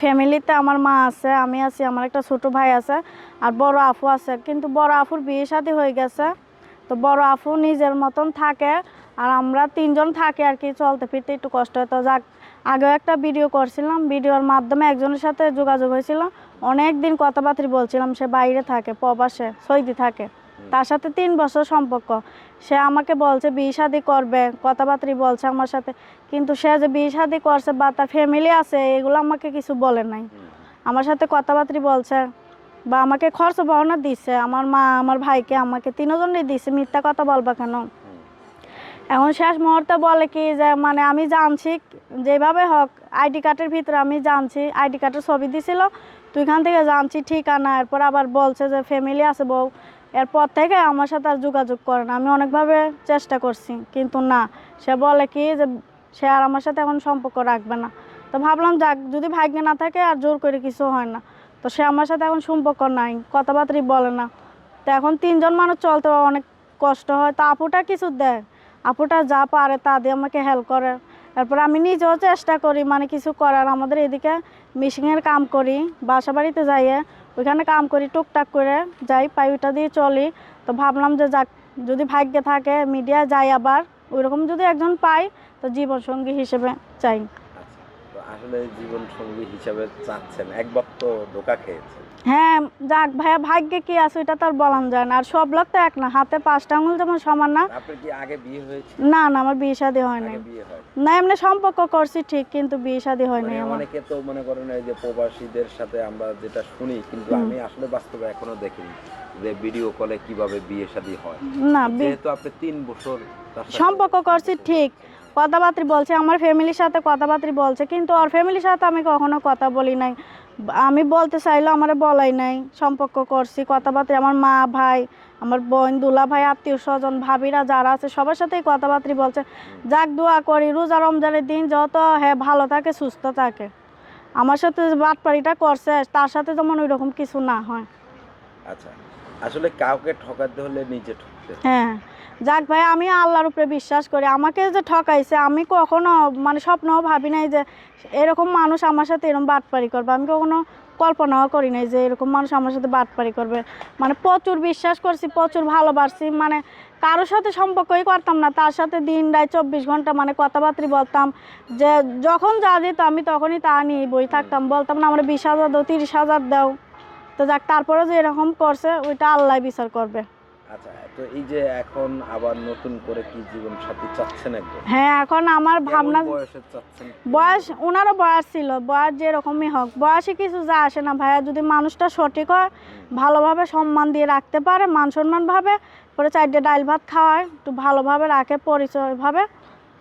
ফ্যামিলিতে আমার মা আছে, আমি আছি, আমার একটা ছোট ভাই আছে আর বড় আপু আছে। কিন্তু বড় আপুর বিয়ে শাদী হয়ে গেছে। তো বড় আপু নিজের মতন থাকে আর আমরা তিনজন থাকি আর কি, চলতে ফিরতে একটু কষ্ট হয়। তো যাক, আগেও একটা ভিডিও করছিলাম ভিডিওর মাধ্যমে একজনের সাথে যোগাযোগ হয়েছিল। অনেক দিন কথাবার্তা বলছিলাম, সে বাইরে থাকে, প্রবাসে, সৌদি থাকে। তার সাথে তিন বছর সম্পর্ক। সে আমাকে বলছে বিয়ে শাদি করবে। কথাবার্তা বলছে আমার সাথে। কিন্তু সে যে বিয়ে শাদি করছে বা তার ফ্যামিলি আছে এগুলো আমাকে কিছু বলে নাই। আমার সাথে কথাবার্তা বলছে বা আমাকে খরচ বহনা দিচ্ছে আমার মা আমার ভাইকে আমাকে তিনজনই দিচ্ছে মিথ্যা কথা বলবা কেন? এখন শেষ মুহূর্তে বলে কি যে মানে আমি জানছি যেভাবে হোক আইডি কার্ডের ভিতরে আমি জানছি আইডি কার্ডের ছবি দিছিল। তো এখান থেকে জানছি ঠিকানা। এরপর আবার বলছে যে ফ্যামিলি আছে বউ। এরপর থেকে আমার সাথে আর যোগাযোগ করে না। আমি অনেকভাবে চেষ্টা করছি, কিন্তু না। সে বলে কি যে, সে আর আমার সাথে এখন সম্পর্ক রাখবে না। তো ভাবলাম যাক, যদি ভাগ্যে না থাকে আর জোর করে কিছু হয় না। তো সে আমার সাথে এখন সম্পর্ক নাই, কথাবার্তাই বলে না। তো এখন তিনজন মানুষ চলতে অনেক কষ্ট হয়। তো আপুটা কিছু দেয়। আপুটা যা পারে তা দিয়ে আমাকে হেল্প করে। তারপর আমি নিজেও চেষ্টা করি মানে কিছু করার। আমাদের এদিকে মিশিংয়ের কাম করি, বাসা বাড়িতে যাইয়ে ওইখানে কাম করি, টুকটাক করে যাই, পাই ওইটা দিয়ে চলি। তো ভাবলাম যে যাক, যদি ভাগ্যে থাকে মিডিয়া যাই আবার, ওইরকম যদি একজন পাই, তো জীবনসঙ্গী হিসেবে চাই। আসলে জীবন সঙ্গী হিসাবে চাচ্ছেন একবার তো ধোকা খেয়েছেন। হ্যাঁ যাক ভাইয়া ভাগ্যে কি আছে ওইটা তো আর বলান যায় না। আর সব লোক তো এক না হাতে পাঁচটা আঙুল যেমন সমান না। আপনার কি আগে বিয়ে হয়েছে? না না আমার বিয়ে শাদী হয় নাই। বিয়ে হয়। না এমনি সম্পর্ক করছি ঠিক কিন্তু বিয়ে শাদী হয় নাই মানে আমার। অনেকে তো মনে করেন এই যে প্রবাসীদের সাথে আমরা যেটা শুনি কিন্তু আমি আসলে বাস্তবে এখনও দেখিনি যে ভিডিও কলে কীভাবে বিয়ে শাদী হয়। না যেহেতু আপনি তিন বছর সম্পর্ক করছি ঠিক কথাবার্তা বলছে, আমার ফ্যামিলির সাথে কথাবার্তা বলছে, কিন্তু ওর ফ্যামিলির সাথে আমি কখনো কথা বলি নাই। আমি বলতে চাইলেও আমার বলাই নাই, সম্পর্ক করছি, কথাবার্তা, আমার মা ভাই, আমার বোন দুলা ভাই, আত্মীয় স্বজন, ভাবিরা যারা আছে, সবার সাথেই কথাবার্তা বলছে। যাক, দোয়া করি, রোজা রমজানের দিন যত হ্যাঁ ভালো থাকে, সুস্থ থাকে। আমার সাথে বাটপাড়িটা করছে, তার সাথে যেমন ওই রকম কিছু না হয়। আচ্ছা। আসলে কাউকে ঠকাতে হলে নিজে ঠকতে হ্যাঁ যাক ভাই, আমি আল্লাহর উপরে বিশ্বাস করি। আমাকে যে ঠকাইছে, আমি কখনো মানে স্বপ্নও ভাবি নাই যে এরকম মানুষ আমার সাথে এরকম বাটপারি করবে। আমি কখনো কল্পনাও করি নাই যে এরকম মানুষ আমার সাথে বাটপারি করবে। মানে প্রচুর বিশ্বাস করছি, প্রচুর ভালোবাসছি। মানে কারোর সাথে সম্পর্কই করতাম না। তার সাথে দিন রায় চব্বিশ ঘণ্টা মানে কথাবার্তা বলতাম। যে যখন যা দিত আমি তখনই তা নিয়ে বই থাকতাম। বলতাম, না, আমরা বিশ হাজার দাও, তিরিশ হাজার দাও। তো যাক তারপরে যে এরকম করছে ওইটা আল্লাহ বিচার করবে। আচ্ছা তো এই যে এখন আবার নতুন করে কি জীবন সাথী চাচ্ছেন একদম? হ্যাঁ এখন আমার ভাবনা বয়সে চাচ্ছেন? বয়স ওনারও বয়স ছিল বয়স যেরকমই হোক। বয়সে কিছু যা আসে না ভাইয়া যদি মানুষটা সঠিক হয় ভালোভাবে সম্মান দিয়ে রাখতে পারে মান সম্মানভাবে পরে চারটে ডাল ভাত খাওয়ায় একটু ভালোভাবে রাখে পরিচয়ভাবে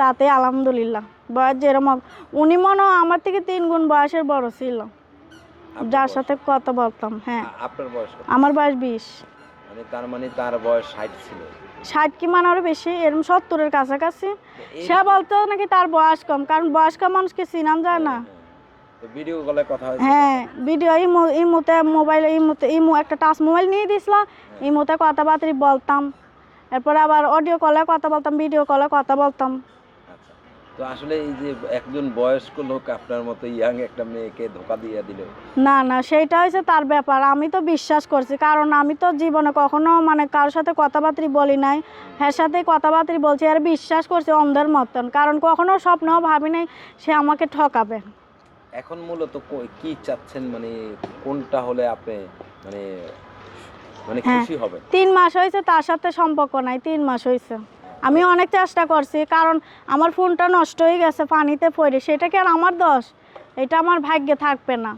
তাতে আলহামদুলিল্লাহ। বয়স যেরকম হোক। উনি মনে আমার থেকে তিন গুণ বয়সের বড় ছিল। যার সাথে কথা বলতাম হ্যাঁ। আপনার বয়স কত? আমার বয়স বিশ। মানে তার মানে তার বয়স ষাট ছিল। ষাট কি মানে আরও বেশি? এরকম সত্তরের কাছাকাছি। এই- সে বলতো নাকি তার বয়স কম কারণ বয়স্ক মানুষকে চিনান যায় না। তো ভিডিও কলে কথা হয়েছে হ্যাঁ ভিডিও ইমো ইমোতে মোবাইল ইমোতে ইমো একটা টাচ মোবাইল নিয়ে দিছিল ইমোতে কথাবার্তা বলতাম। এরপর আবার অডিও কলে কথা বলতাম ভিডিও কলে কথা বলতাম। তো আসলে এই যে একজন বয়স্ক লোক আপনার মতো ইয়াং একটা মেয়েকে ধোকা দিয়ে দিল। না না সেইটা হয়েছে তার ব্যাপার। আমি তো বিশ্বাস করছি কারণ আমি তো জীবনে কখনো মানে কারোর সাথে কথাবার্তা বলি নাই হ্যাঁ সাথে কথাবার্তা বলছি আর বিশ্বাস করছি অন্ধের মতন কারণ কখনো স্বপ্নেও ভাবি নাই সে আমাকে ঠকাবে। এখন মূলত কি চাচ্ছেন? মানে কোনটা হলে আপনি মানে মানে হ্যাঁ। খুশি হবেন? তিন মাস হয়েছে তার সাথে সম্পর্ক নাই তিন মাস হয়েছে। আমি অনেক চেষ্টা করছি কারণ আমার ফোনটা নষ্ট হয়ে গেছে পানিতে পড়ে। সেটা কি আর আমার দোষ? এটা আমার ভাগ্যে থাকবে না।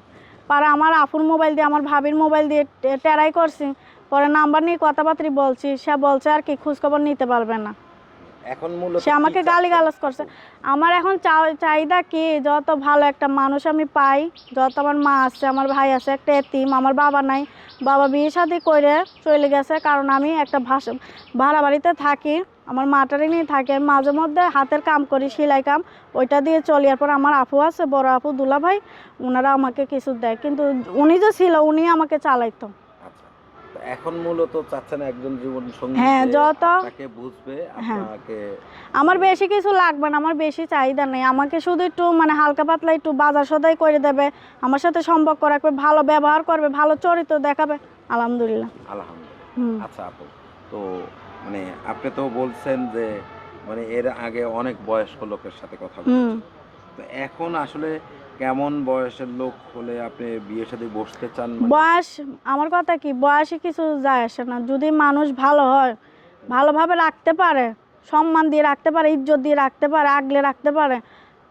পরে আমার আফুর মোবাইল দিয়ে আমার ভাবির মোবাইল দিয়ে টেরাই করছি। পরে নাম্বার নিয়ে কথাবার্তা বলছি সে বলছে আর কি খোঁজখবর নিতে পারবে না। এখন মূলত সে আমাকে গালি গালাজ করছে। আমার এখন চা- চাহিদা কি? যত ভালো একটা মানুষ আমি পাই যত আমার মা আছে আমার ভাই আছে একটা এতিম আমার বাবা নাই। বাবা বিয়ে শাদি করে চলে গেছে কারণ আমি একটা ভাষা ভাড়া বাড়িতে থাকি। আমার মাটারে নিয়ে থাকি। আমি মাঝে মধ্যে হাতের কাম করি সেলাই কাম ওইটা দিয়ে চলি। এরপর আমার আপু আছে বড় আপু দুলা ভাই ওনারা আমাকে কিছু দেয়। কিন্তু উনি যে ছিল উনি আমাকে চালাইতো। আচ্ছা। এখন মূলত চাচ্ছেন একজন জীবন সঙ্গী হ্যাঁ, যত- আপনাকে বুঝবে হ্যাঁ। আপনাকে আমার বেশি কিছু লাগবে না আমার বেশি চাহিদা নেই। আমাকে শুধু একটু মানে হালকা পাতলা একটু বাজার সদাই করে দেবে। আমার সাথে সম্পর্ক রাখবে ভালো ব্যবহার করবে ভালো চরিত্র দেখাবে। আলহামদুলিল্লাহ। আলহামদুলিল্লাহ। আচ্ছা আপু তো মানে আপনি তো বলছেন যে মানে এর আগে অনেক বয়স্ক লোকের সাথে কথা তো এখন আসলে কেমন বয়সের লোক হলে আপনি বিয়ের সাথে বসতে চান মানে? বয়স আমার কথা কি বয়সে কিছু যায় আসে না। যদি মানুষ ভালো হয় ভালোভাবে রাখতে পারে সম্মান দিয়ে রাখতে পারে ইজ্জত দিয়ে রাখতে পারে আগলে রাখতে পারে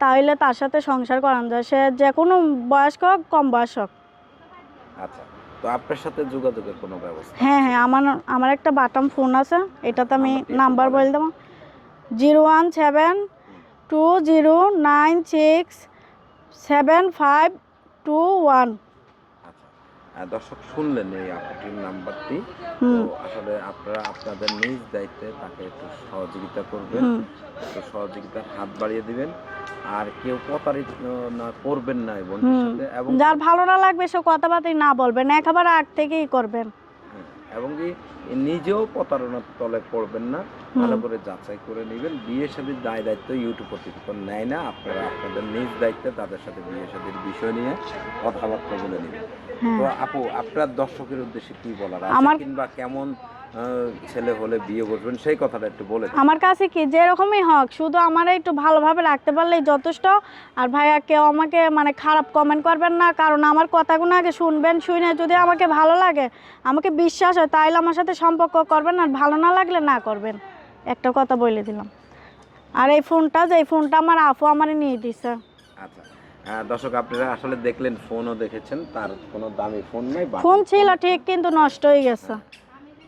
তাহলে তার সাথে সংসার করানো যায়। সে যে কোনো বয়স্ক হোক কম বয়স হোক। আচ্ছা। তো আপনার সাথে যোগাযোগের কোনো ব্যবস্থা হ্যাঁ হ্যাঁ আমার আমার একটা বাটাম ফোন আছে এটাতে আমি নাম্বার বলে দেবো। Zero one seven two zero nine six seven five two one. দর্শক শুনলেন এই আপুটির নাম্বারটি। আসলে আপনারা আপনাদের নিজ দায়িত্বে তাকে একটু সহযোগিতা করবেন। একটু সহযোগিতার হাত বাড়িয়ে দিবেন। আর কেউ প্রতারিত না করবেন না এবং যার ভালো না লাগবে সে কথাবার্তাই না বলবেন একেবারে আগ থেকেই করবেন। এবং কি নিজেও প্রতারণার তলে পড়বেন না। ভালো করে যাচাই করে নেবেন। বিয়ে শাদীর দায় দায়িত্ব ইউটিউব কর্তৃপক্ষ নেয় না। আপনারা আপনাদের নিজ দায়িত্বে তাদের সাথে বিয়ে শাদীর বিষয় নিয়ে কথাবার্তা বলে নেবেন। তো হ্যাঁ আপু আপনার দর্শকের উদ্দেশ্যে কি বলার আছে? কিংবা কেমন ছেলে হলে বিয়ে বসবেন সেই কথাটা একটু বলে আমার কাছে কি যেরকমই হোক শুধু আমার একটু ভালোভাবে রাখতে পারলেই যথেষ্ট। আর ভাইয়া কেউ আমাকে মানে খারাপ কমেন্ট করবেন না কারণ আমার কথাগুলো আগে শুনবেন শুনে যদি আমাকে ভালো লাগে আমাকে বিশ্বাস হয় তাইলে আমার সাথে সম্পর্ক করবেন আর ভালো না লাগলে না করবেন। একটা কথা বলে দিলাম। আর এই ফোনটা যে এই ফোনটা আমার আফু আমার নিয়ে দিছে। আচ্ছা। দর্শক আপনারা আসলে দেখলেন ফোনও দেখেছেন তার কোনো দামি ফোন নাই ফোন ছিল। ঠিক কিন্তু নষ্ট হয়ে গেছে।